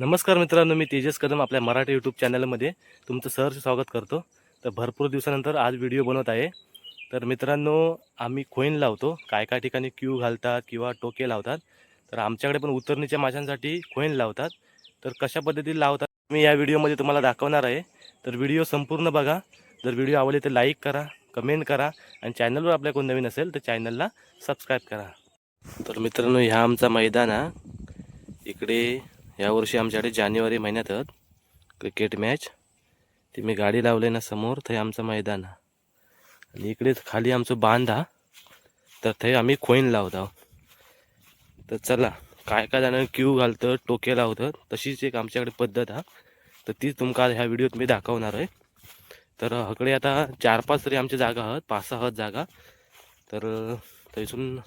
नमस्कार मित्रांनो मी तेजस कदम आपल्या मराठी यूट्यूब चॅनलमध्ये तुमचं सहर्ष स्वागत करतो. तर भरपूर दिवसानंतर आज व्हिडिओ बनवत आहे. तर मित्रांनो आम्ही खोईन लावतो. काय काय ठिकाणी क्यू घालतात किंवा टोके लावतात. तर आमच्याकडे पण उतरणीच्या माशांसाठी खोईन लावतात. तर कशा पद्धतीने लावतात मी या व्हिडिओमध्ये तुम्हाला दाखवणार आहे. तर व्हिडिओ संपूर्ण बघा. जर व्हिडिओ आवडले तर लाईक करा कमेंट करा आणि चॅनलवर आपल्या कोण नवीन असेल तर चॅनलला सबस्क्राईब करा. तर मित्रांनो ह्या आमचा मैदान हा. इकडे यावर्षी आमच्याकडे जानेवारी महिन्यात आहेत क्रिकेट मॅच ती मी गाडी लावले ना समोर थंय आमचं मैदान हा. आणि इकडेच खाली आमचं बांध हा. तर थंय आम्ही खोईन लावतो तर चला काय काय जाणं क्यू घालतं टोके लावतं तशीच एक आमच्याकडे पद्धत हा. तर तीच तुमका ह्या व्हिडिओत मी दाखवणार आहे. तर हकडे आता चार पाच तरी आमच्या जागा आहात पाच सहा आहात जागा. तर थंयसून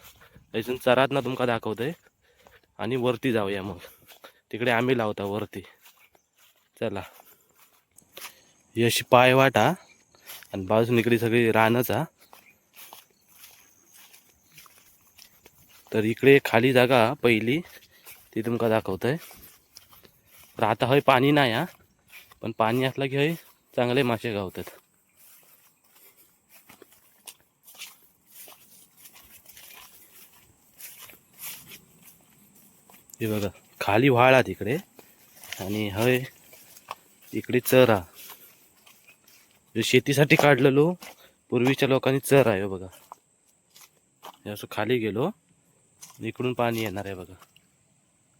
थंयसून चरात ना तुमका दाखवतंय. आणि वरती जाऊया मग. तिकडे आम्ही लावता वरती. चला. ही अशी पाय वाटा आणि बाजून इकडे सगळी रानच हा. तर इकडे खाली जागा पहिली. ती तुमका दाखवतंय. तर आता हय पाणी नाही हा. पण पाणी असलं की हय चांगले मासे गावतात. हे बघा. खाली व्हाळा तिकडे. आणि हय इकडे चर. हा शेतीसाठी काढलेलो पूर्वीच्या लोकांनी चर आहे हो बघा. हे असं खाली गेलो इकडून पाणी येणार आहे बघा.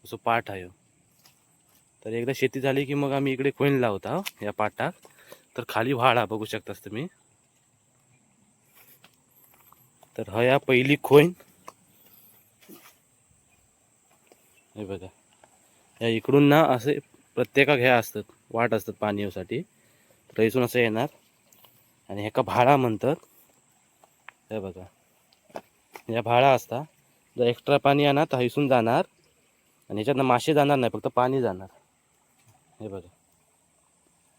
असं पाठ आहे हो. तर एकदा शेती झाली की मग आम्ही इकडे कोण लावता हो, या पाटात. तर खाली व्हाळा बघू शकतास तुम्ही. तर हया पहिली खोईन हे बघा. या इकडून ना असे प्रत्येका घ्या असतात वाट असतात पाणी येऊसाठी तर इथून असं येणार. आणि ह्याका भाडा म्हणतात. हे बघा. ह्या भाडा असता. जर एक्स्ट्रा पाणी आणा तर हैसून जाणार. आणि ह्याच्यातनं मासे जाणार नाही फक्त पाणी जाणार. हे बघा.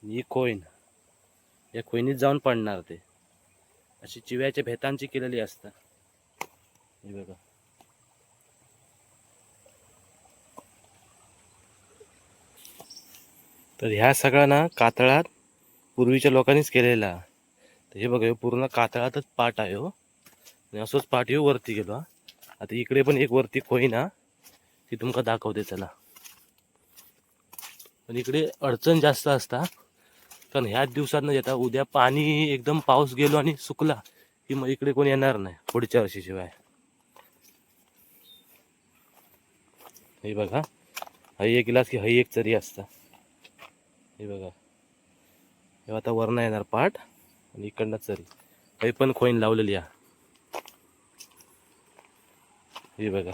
ही कोईन या कोईनीत जाऊन पडणार ते. अशी चिव्याच्या भेतांची केलेली असतात हे बघा. तर ह्या सगळ्या ना कातळात पूर्वीच्या लोकांनीच केलेला. तर हे बघा पूर्ण कातळातच पाट आहे हो. आणि असंच पाट येऊ वरती गेलो आता इकडे पण एक वरती खोई ना ती तुमका दाखवते चला. पण इकडे अडचण जास्त असता कारण ह्याच दिवसात न येता उद्या पाणी एकदम पाऊस गेलो आणि सुकला की मग इकडे कोण येणार नाही पुढच्या वर्षीशिवाय. हे बघा हई एक गिलास की हई एक चरी असता. हे बघा. हे आता वरणं येणार पाठ आणि इकडनं चरी काही पण खोईन लावलेली आहे हे बघा.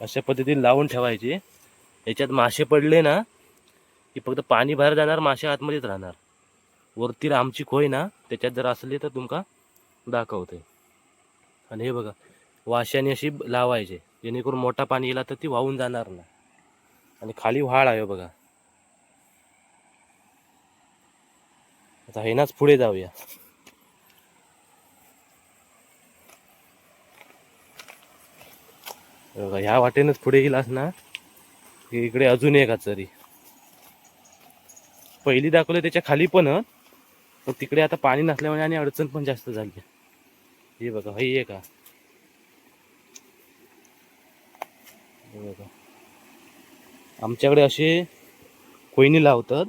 अशा पद्धतीने लावून ठेवायचे. याच्यात मासे पडले ना की फक्त पाणी बाहेर जाणार मासे आतमध्येच राहणार. वरती आमची खोय ना त्याच्यात जर असली तर तुमका दाखवते. आणि हे बघा वाशाने अशी लावायचे जेणेकरून मोठा पाणी गेला तर ती वाहून जाणार नाही. आणि खाली व्हाळ आहे बघा. आता हे नाच पुढे जाऊया. बघा ह्या वाटेनच पुढे गेलास ना की इकडे अजून एक चरी पहिली दाखवलं त्याच्याखाली पण पण तिकडे आता पाणी नसल्यामुळे आणि अडचण पण जास्त झाली हे बघा हे का हे बघा. आमच्याकडे असे कोयनी लावतात.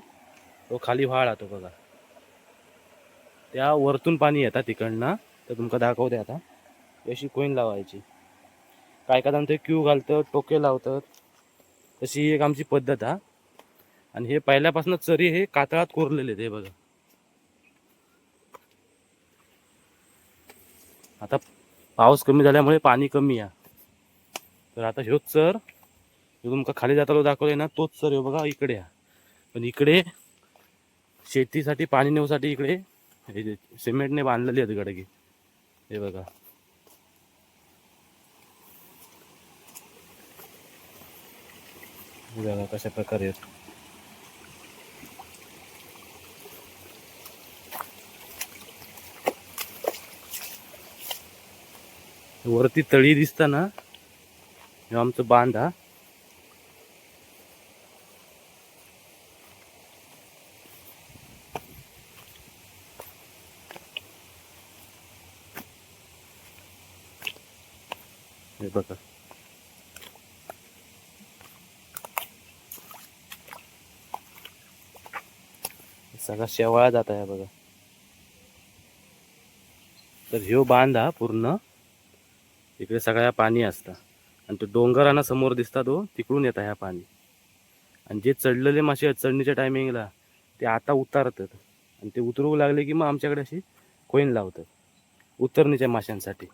तो खाली व्हाळ राहतो बघा. त्या वरतून पाणी येतात तिकडनं तर तुमका दाखवते आता. अशी कोयन लावायची. काय काय ते क्यू घालतात टोके लावतात. तशी एक आमची पद्धत हा. आणि हे पहिल्यापासून चरी हे कातळात कोरलेले ते बघा. आता पाऊस कमी झाल्यामुळे पाणी कमी आहे. तर आता ह्योच चर जो तुमका खाली जाताना दाखवले ना तोच सर ह्यो बघा इकडे हा पण इकडे शेतीसाठी पाणी नेऊसाठी इकडे सिमेंटने बांधलेली आहेत गडगी. हे बघा. बघा कशा प्रकारे आहेत. वरती तळी दिसता ना हे आमचं बांध हा बघा सगळा शेवाळा जात आहे बघा. तर ह्यो बांध हा पूर्ण इकडे सगळ्या पाणी असतं. आणि तो डोंगरांना समोर दिसता तो तिकडून येत ह्या पाणी. आणि जे चढलेले मासे चढणीच्या टायमिंगला ते आता उतारतात. आणि ते उतरू लागले की मग आमच्याकडे अशी कोईन लावतात. उतरणीच्या माशांसाठी.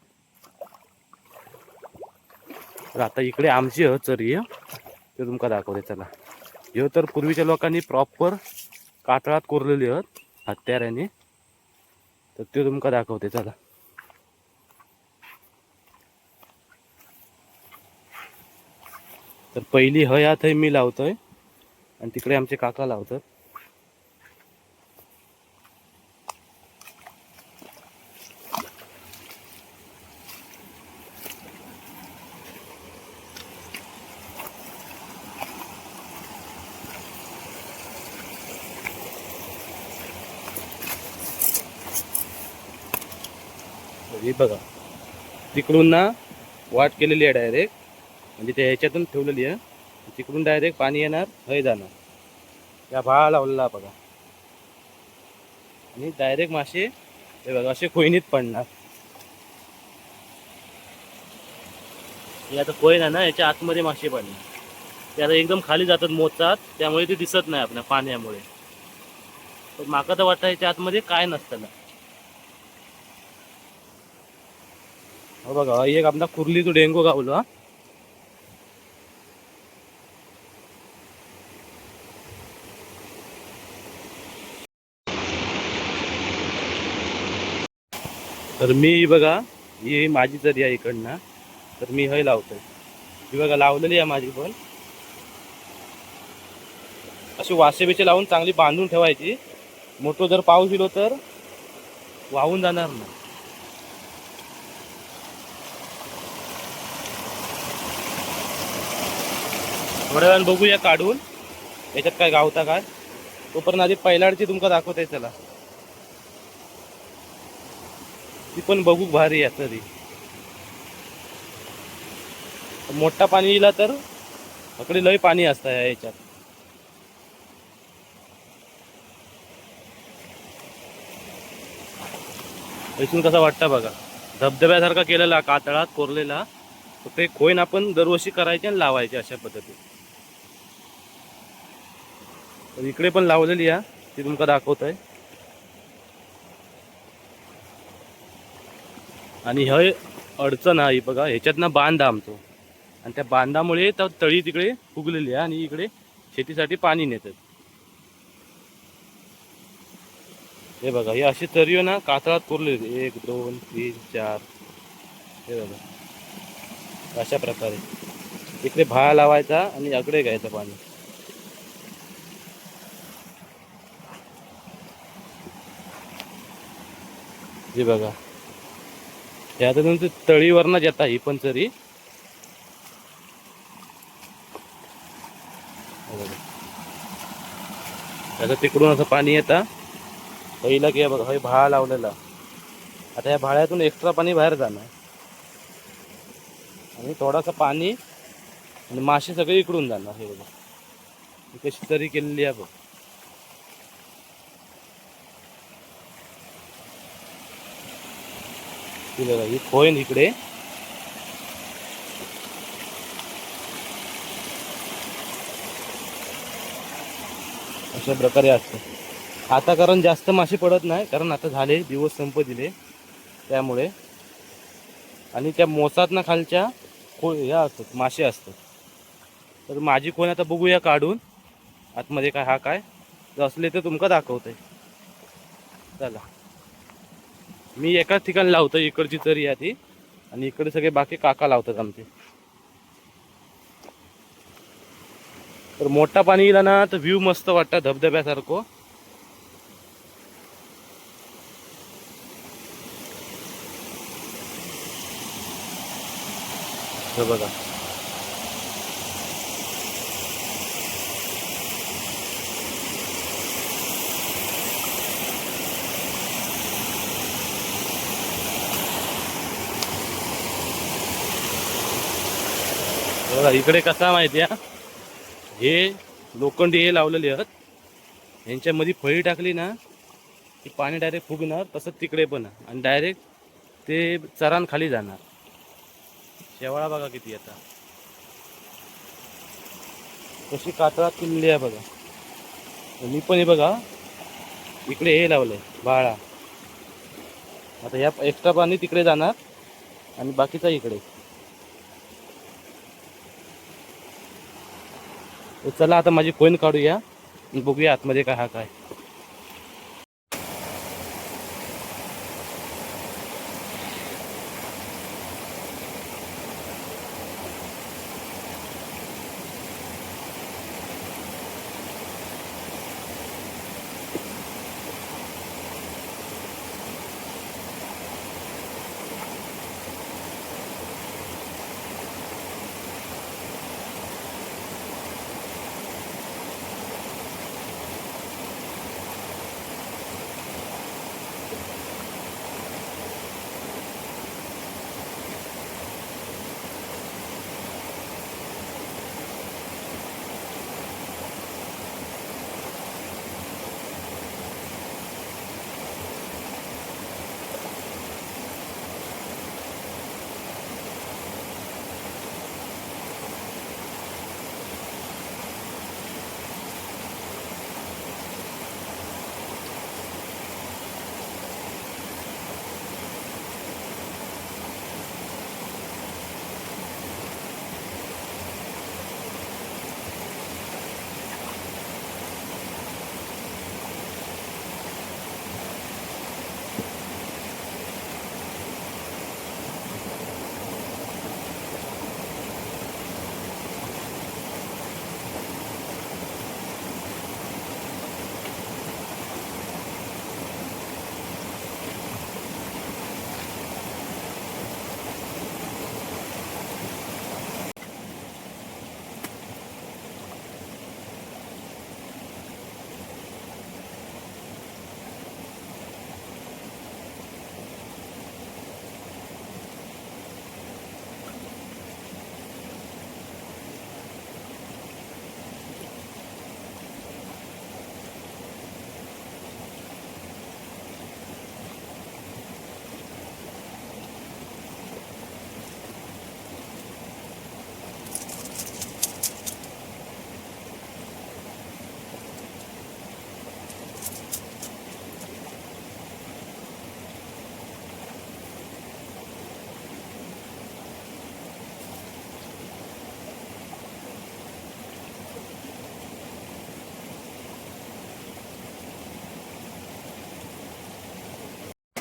तर आता इकडे आमची ह चरी आहे ते तुमका दाखवते चला. ह्यो तर पूर्वीच्या लोकांनी प्रॉपर कातळात कोरलेली आहेत हत्याराने तर ते तुमका दाखवते? चला. तर पहिली हय हात मी लावतोय आणि तिकडे आमचे काका लावतात. हे बघा. तिकडून ना वाट केलेली आहे डायरेक्ट म्हणजे त्या ह्याच्यातून ठेवलेली आहे. तिकडून डायरेक्ट पाणी येणार हय जाणार. त्या भाळा लावलेला बघा. आणि डायरेक्ट मासे हे बघा असे कोयनीत पडणार. हे आता कोयन आहे ना याच्या आतमध्ये मासे पडणार. ते आता एकदम खाली जातात मोचात त्यामुळे ते दिसत नाही आपल्या पाण्यामुळे. पण माका तर वाटतं याच्या आतमध्ये काय नसतं हो बघा एक आपला कुर्ली तो डेंगू गावलो हा. तर मी बघा ही माझी जरी आहे इकडनं तर मी हे लावतोय. ही बघा लावलेली आहे माझी पण. अशी वाशे बिचे लावून चांगली बांधून ठेवायची. मोठं जर पाऊस दिलो तर वाहून जाणार नाही. थोड्या वेळानं बघूया काढून. याच्यात काय गावता काय. तोपर्यंत आधी पैलाडची तुमका दाखवते चला. ती पण बघू भारी आहे तरी. मोठा पाणी येला तर अकडे लय पाणी असतं या याच्यात. इथून कसा वाटतं बघा. धबधब्यासारखा केलेला कातळात कोरलेला. ते एक खोईन आपण दरवर्षी करायचे आणि लावायचे अशा पद्धतीने. तर इकडे पण लावलेली आहे. ती तुमका दाखवत आहे आणि हे अडचण आहे बघा ह्याच्यातनं बांध आमचो आणि त्या बांधामुळे त्या तळी तिकडे फुगलेली आहे आणि इकडे शेतीसाठी पाणी नेतात. हे बघा हे अशी तरी ना कातळात कोरलेली एक दोन तीन चार. हे बघा. अशा प्रकारे. इकडे भाळा लावायचा आणि अकडे घ्यायचं पाणी. हे बघा. आता ते तळीवरनं येता ही पण तरी तिकडून असं पाणी येतं. पहिला की बघा हे भाळा लावलेला. आता या भाळ्यातून एक्स्ट्रा पाणी बाहेर जाणार. आणि थोडासा पाणी आणि मासे सगळे इकडून जाणार हे बघा. कशी तरी केलेली आहे बघ. ही बघा ही खोईन इकडे. अशा प्रकारे असतं. आता कारण जास्त मासे पडत नाही कारण आता झाले दिवस संप दिले त्यामुळे. आणि त्या मोसात खालच्या खो ह्या असतात मासे असतात. तर माझी कोण आता बघूया काढून. आतमध्ये काय हा काय? जर असले तर तुमका दाखवते चला. मी एकाच ठिकाणी लावतो इकडची तरी आहे ती. आणि इकडे सगळे बाकी काका लावतात आमचे. तर मोठा पाणी येईल ना तर व्ह्यू मस्त वाटतं धबधब्यासारखं. बघा. बघा इकडे कसा माहिती आहे हे? लोखंडी हे लावलेले आहेत. यांच्यामध्ये फळी टाकली ना की पाणी डायरेक्ट फुगणार तसंच तिकडे पण. आणि डायरेक्ट ते चरान खाली जाणार. शेवाळा बघा किती आता. कशी कातळा किल्ली आहे बघा. मी पण हे बघा इकडे हे लावलंय बाळा. आता ह्या एक्स्ट्रा पाणी तिकडे जाणार आणि बाकीचा इकडे. चला आता माझी कोईन काढूया. बघूया आतमध्ये काय हा काय.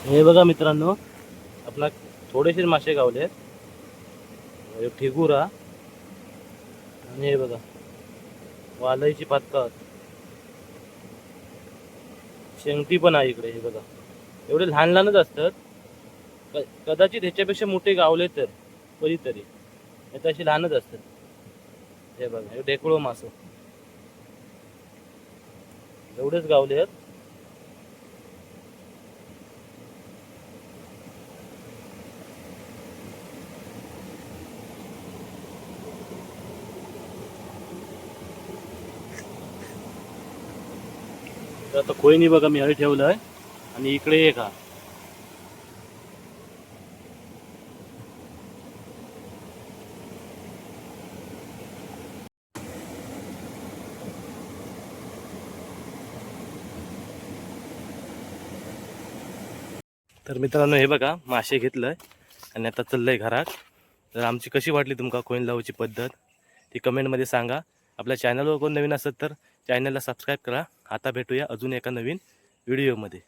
हे बघा मित्रांनो आपला थोडेसे मासे गावले आहेत. ठिगुरा आणि हे बघा वालईची पातकात शेंगटी पण आहे इकडे हे बघा. एवढे लहान लहानच असतात. कदाचित ह्याच्यापेक्षा मोठे गावले तर कधीतरी. नाही तर अशी लहानच असतात. हे बघा हे ढेकळो मासं. एवढेच गावले आहेत. तर आता कोयनी बघा मी हळी ठेवलंय आणि इकडे एक हा. तर मित्रांनो हे बघा मासे घेतलंय. आणि आता चाललंय घरात. तर आमची कशी वाटली तुमका कोईन लावायची पद्धत? ती कमेंटमध्ये सांगा. आपल्या चॅनलवर कोण नवीन असत तर चॅनलला सबस्क्राईब करा. आता भेटूया अजून एका नवीन व्हिडिओमध्ये.